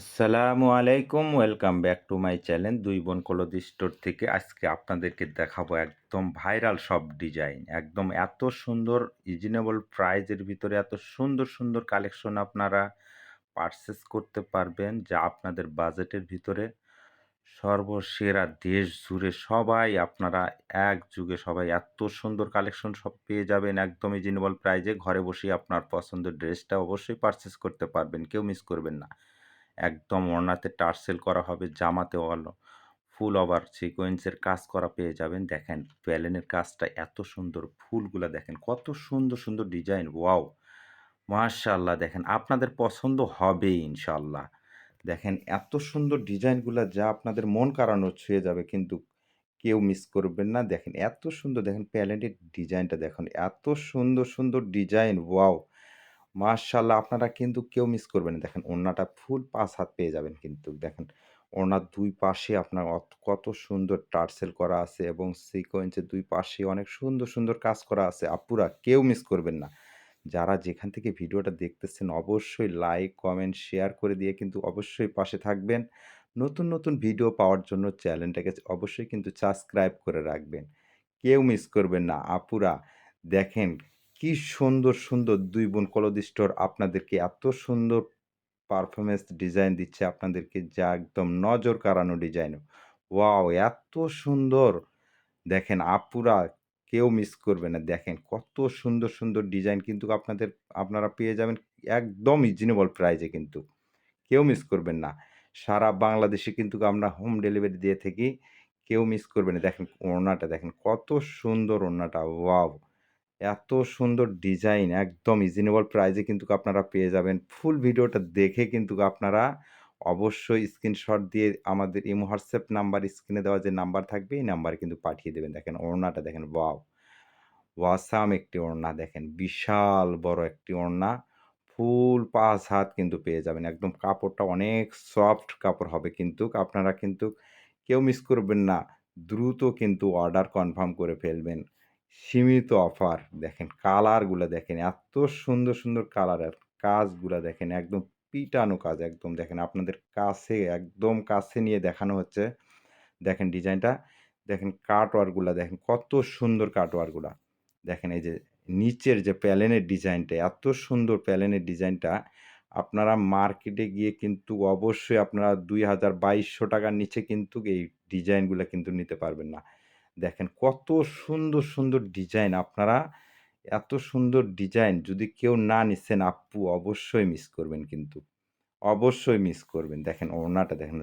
আসসালামু আলাইকুম, welcome back to my channel দুই বোন কলদি স্টোর থেকে। আজকে আপনাদেরকে দেখাবো একদম ভাইরাল সব ডিজাইন। একদম এত সুন্দর রিজনেবল প্রাইজের ভিতরে এত সুন্দর সুন্দর কালেকশন আপনারা পারচেস করতে পারবেন, যা আপনাদের বাজেটের ভিতরে সর্বসেরা দেশ জুড়ে সবাই আপনারা এক যুগে সবাই এত সুন্দর কালেকশন সব পেয়ে যাবেন একদম রিজনেবল প্রাইজে ঘরে বসেই আপনার পছন্দের ড্রেসটা অবশ্যই পারচেস করতে পারবেন, কেউ মিস করবেন না। একদম ওড়নাতে টার্সেল করা হবে, জামাতে অল। ফুল ওভার সিকোয়েন্সের কাজ করা পেয়ে যাবেন। দেখেন প্যালেনের কাজটা এত সুন্দর, ফুলগুলা দেখেন কত সুন্দর সুন্দর ডিজাইন, ওয়াও। মাশাল্লাহ দেখেন আপনাদের পছন্দ হবেই ইনশাল্লাহ দেখেন এত সুন্দর ডিজাইনগুলো যা আপনাদের মন কাড়ানো ছুঁয়ে যাবে, কিন্তু কেউ মিস করবেন না। দেখেন এত সুন্দর, দেখেন প্যালেন্টের ডিজাইনটা দেখুন, এত সুন্দর সুন্দর ডিজাইন, ওয়াও। মাশাআল্লাহ আপনারা কিন্তু কেউ মিস করবেন না। দেখেন ওড়নাটা ফুল ৫ হাত পেয়ে যাবেন কিন্তু দেখেন ওড়নার দুই পাশে আপনার কত সুন্দর টার্সেল করা আছে এবং সিকোয়েন্সের দুই পাশে অনেক সুন্দর, সুন্দর কাজ করা আছে। আপুরা কেউ মিস করবেন না। যারা যেখান থেকে ভিডিওটা দেখতেছেন অবশ্যই লাইক, কমেন্ট, শেয়ার করে দিয়ে কিন্তু অবশ্যই পাশে থাকবেন। নতুন, নতুন ভিডিও পাওয়ার জন্য চ্যানেলটাকে অবশ্যই কিন্তু সাবস্ক্রাইব করে রাখবেন। কেউ মিস করবেন না। আপুরা দেখেন কি সুন্দর, সুন্দর দুই বোন কলদি স্টোর আপনাদেরকে এত সুন্দর পারফরমেন্স ডিজাইন দিচ্ছে আপনাদেরকে যা একদম নজর কাড়ানো ডিজাইন। ওয়াও! এত সুন্দর! দেখেন আপুরা কেউ মিস করবে না। দেখেন কত সুন্দর, সুন্দর ডিজাইন কিন্তু আপনাদের আপনারা পেয়ে যাবেন একদম রিজনেবল প্রাইজে কিন্তু। কেউ মিস করবেন না। সারা বাংলাদেশে কিন্তু আমরা হোম ডেলিভারি দিয়ে থাকি। কেউ মিস করবে না। দেখেন ওড়নাটা দেখেন কত সুন্দর ওড়নাটা। ওয়াও! এত সুন্দর ডিজাইন, একদম রিজনেবল প্রাইসে কিন্তু আপনারা পেয়ে যাবেন। ফুল ভিডিওটা দেখে কিন্তু আপনারা অবশ্যই স্ক্রিনশট দিয়ে আমাদের ইমো হোয়াটসঅ্যাপ নাম্বার স্ক্রিনে দেওয়া যে নাম্বার থাকবে, এই নাম্বারে কিন্তু পাঠিয়ে দেবেন। দেখেন ওড়নাটা দেখেন ওয়াও! ওয়াসাম একটি ওড়না দেখেন, বিশাল বড় একটি ওড়না। ফুল ৫ হাত কিন্তু পেয়ে যাবেন। একদম কাপড়টা অনেক সফট কাপড় হবে কিন্তু, আপনারা কিন্তু কেউ মিস করবেন না। দ্রুত কিন্তু অর্ডার কনফার্ম করে ফেলবেন। সীমিত অফার দেখেন কালারগুলা দেখেন এত সুন্দর, সুন্দর কালার কালারের কাজগুলা দেখেন একদম পিটানো কাজ একদম দেখেন আপনাদের কাছে একদম কাছে নিয়ে দেখানো হচ্ছে। দেখেন ডিজাইনটা দেখেন কাটওয়ারগুলা দেখেন কত সুন্দর কাটওয়ারগুলা। দেখেন এই যে নিচের যে প্যালেনের ডিজাইনটা এত সুন্দর প্যালেনের ডিজাইনটা আপনারা মার্কেটে গিয়ে কিন্তু অবশ্যই আপনারা ৳২,০০০-২,২০০ টাকার নিচে কিন্তু এই ডিজাইনগুলো কিন্তু নিতে পারবেন না। দেখেন কত সুন্দর, সুন্দর ডিজাইন আপনারা এত সুন্দর ডিজাইন যদি কেউ না নিচ্ছেন আপু অবশ্যই মিস করবেন কিন্তু। অবশ্যই মিস করবেন। দেখেন ওড়নাটা দেখেন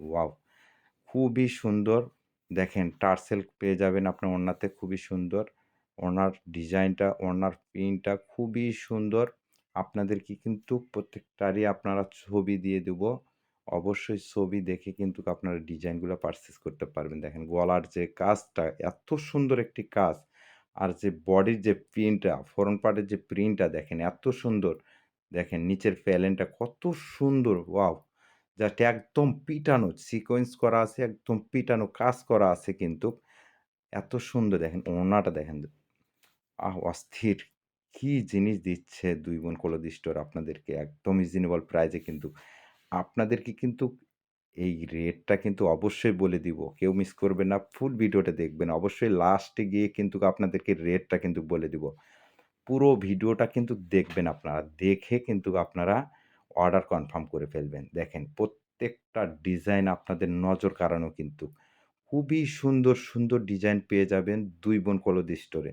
ওয়াও! খুবই সুন্দর। দেখেন টার্সেল পেয়ে যাবেন আপনার ওড়নাতে খুবই সুন্দর। ওড়নার ডিজাইনটা, ওড়নার প্রিন্টটা খুবই সুন্দর। আপনাদেরকে কিন্তু প্রত্যেকটারই আপনারা ছবি দিয়ে দেবো। অবশ্যই ছবি দেখে কিন্তু আপনারা ডিজাইনগুলো পারচেজ করতে পারবেন। দেখেন গলার যে কাজটা এত সুন্দর একটি কাজ। আর যে বডির যে প্রিন্টটা, ফ্রন্ট পার্টের যে প্রিন্টটা দেখেন এত সুন্দর। দেখেন নিচের প্যানেলটা কত সুন্দর ওয়াও! জাস্ট একদম পিটানো সিকোয়েন্স করা আছে, একদম পিটানো কাজ করা আছে কিন্তু। এত সুন্দর দেখেন ওড়নাটা দেখেন। আহ! অস্থির! কি জিনিস দিচ্ছে ২ বোন কলদি আপনাদেরকে একদম রিজনেবল প্রাইজে কিন্তু। আপনাদেরকে কিন্তু এই রেটটা কিন্তু অবশ্যই বলে দিব। কেউ মিস করবে না। ফুল ভিডিওটা দেখবেন। অবশ্যই লাস্টে গিয়ে কিন্তু আপনাদেরকে রেটটা কিন্তু বলে দিব। পুরো ভিডিওটা কিন্তু দেখবেন আপনারা। দেখে কিন্তু আপনারা অর্ডার কনফার্ম করে ফেলবেন। দেখেন প্রত্যেকটা ডিজাইন আপনাদের নজর কাড়ানো কিন্তু। খুবই সুন্দর, সুন্দর ডিজাইন পেয়ে যাবেন দুই বোন কলদি স্টোরে।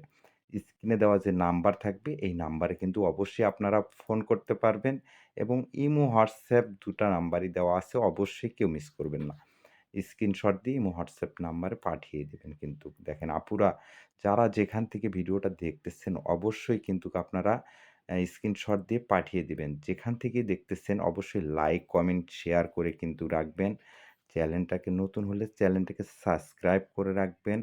স্ক্রিনে দেওয়া যে নাম্বার থাকবে এই নাম্বারে কিন্তু অবশ্যই আপনারা ফোন করতে পারবেন এবং ইমো, হোয়াটসঅ্যাপ দুটা নাম্বারই দেওয়া আছে। অবশ্যই কেউ মিস করবেন না। স্ক্রিনশট দিয়ে ইমো, হোয়াটসঅ্যাপ নাম্বারে পাঠিয়ে দেবেন কিন্তু। দেখেন আপুরা যারা যেখান থেকে ভিডিওটা দেখতেছেন অবশ্যই কিন্তু আপনারা স্ক্রিনশট দিয়ে পাঠিয়ে দিবেন। যেখান থেকে দেখতেছেন অবশ্যই লাইক, কমেন্ট, শেয়ার করে কিন্তু রাখবেন। চ্যানেলটাকে নতুন হলে চ্যানেলটাকে সাবস্ক্রাইব করে রাখবেন।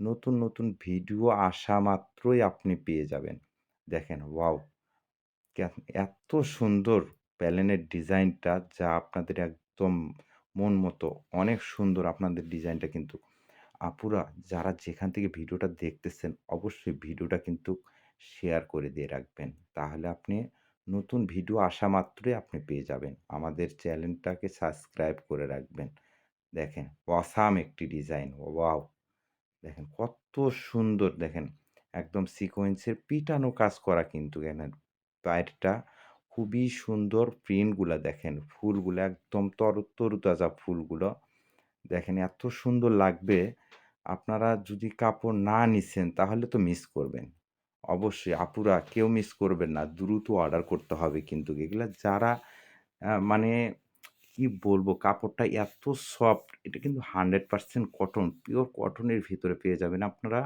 নতুন, নতুন ভিডিও আসা মাত্রই আপনি পেয়ে যাবেন। দেখেন ওয়াও! এত সুন্দর প্যানেলের ডিজাইনটা যা আপনাদের একদম মন মতো অনেক সুন্দর আপনাদের ডিজাইনটা কিন্তু। আপুরা যারা যেখান থেকে ভিডিওটা দেখতেছেন অবশ্যই ভিডিওটা কিন্তু শেয়ার করে দিয়ে রাখবেন। তাহলে আপনি নতুন ভিডিও আসা মাত্রই আপনি পেয়ে যাবেন আমাদের চ্যানেলটাকে সাবস্ক্রাইব করে রাখবেন দেখেন অসাম একটি ডিজাইন ওয়াও দেখেন কত সুন্দর দেখেন। একদম সিকোয়েন্সের পিটানো কাজ করা কিন্তু এখানে পায়েরটা খুবই সুন্দর প্রিন্টগুলা দেখেন। ফুলগুলো একদম তর, তরুতাজা ফুলগুলো। দেখেন এত সুন্দর লাগবে। আপনারা যদি কাপড় না নিছেন তাহলে তো মিস করবেন। অবশ্যই আপুরা কেউ মিস করবেন না। দ্রুত অর্ডার করতে হবে কিন্তু এগুলো যারা মানে কি বলব? কাপড়টা এত সফট এটা কিন্তু হান্ড্রেড পার্সেন্ট কটন পিওর কটনের ভিতরে পেয়ে যাবেন আপনারা।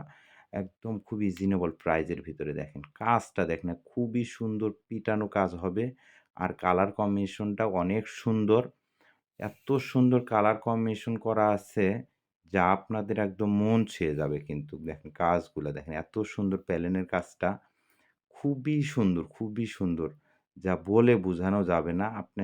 একদম খুব রিজনেবল প্রাইজের ভিতরে দেখেন। কাজটা দেখেন, খুবই সুন্দর পিটানো কাজ হবে। আর কালার কম্বিনেশনটা অনেক সুন্দর। এত সুন্দর কালার কম্বিনেশন করা আছে যা আপনাদের একদম মন ছুঁয়ে যাবে কিন্তু। দেখেন কাজগুলো দেখেন, এত সুন্দর প্যালেনের কাজটা। খুবই সুন্দর খুবই সুন্দর। যা বলে বোঝানো যাবে না। আপনি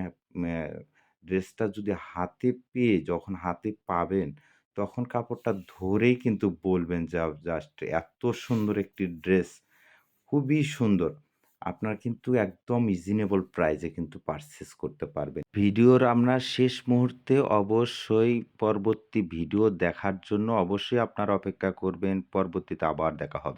ড্রেসটা যদি হাতে পেয়ে যখন হাতে পাবেন, তখন কাপড়টা ধরেই কিন্তু বলবেন যা জাস্ট এত সুন্দর একটি ড্রেস খুবই সুন্দর। আপনারা কিন্তু একদম রিজনেবল প্রাইজে কিন্তু পারচেস করতে পারবেন। ভিডিওর আমরা শেষ মুহূর্তে অবশ্যই পরবর্তী ভিডিও দেখার জন্য অবশ্যই আপনারা অপেক্ষা করবেন। পরবর্তীতে আবার দেখা হবে।